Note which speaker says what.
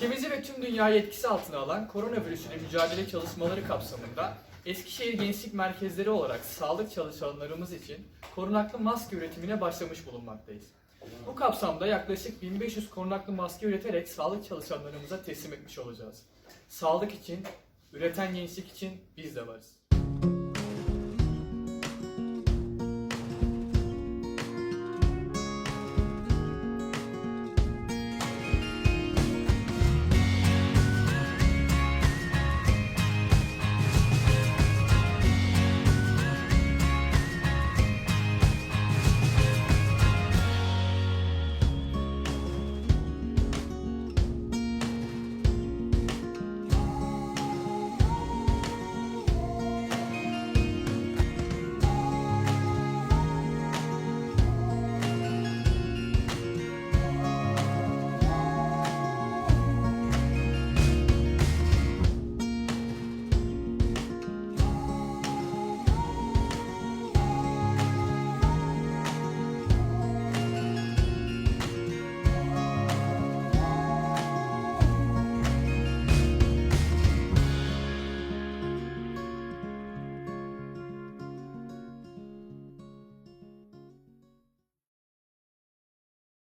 Speaker 1: Ülkemizi ve tüm dünyayı etkisi altına alan koronavirüsüyle mücadele çalışmaları kapsamında Eskişehir Gençlik Merkezleri olarak sağlık çalışanlarımız için korunaklı maske üretimine başlamış bulunmaktayız. Bu kapsamda yaklaşık 1500 korunaklı maske üreterek sağlık çalışanlarımıza teslim etmiş olacağız. Sağlık için, üreten gençlik için biz de varız.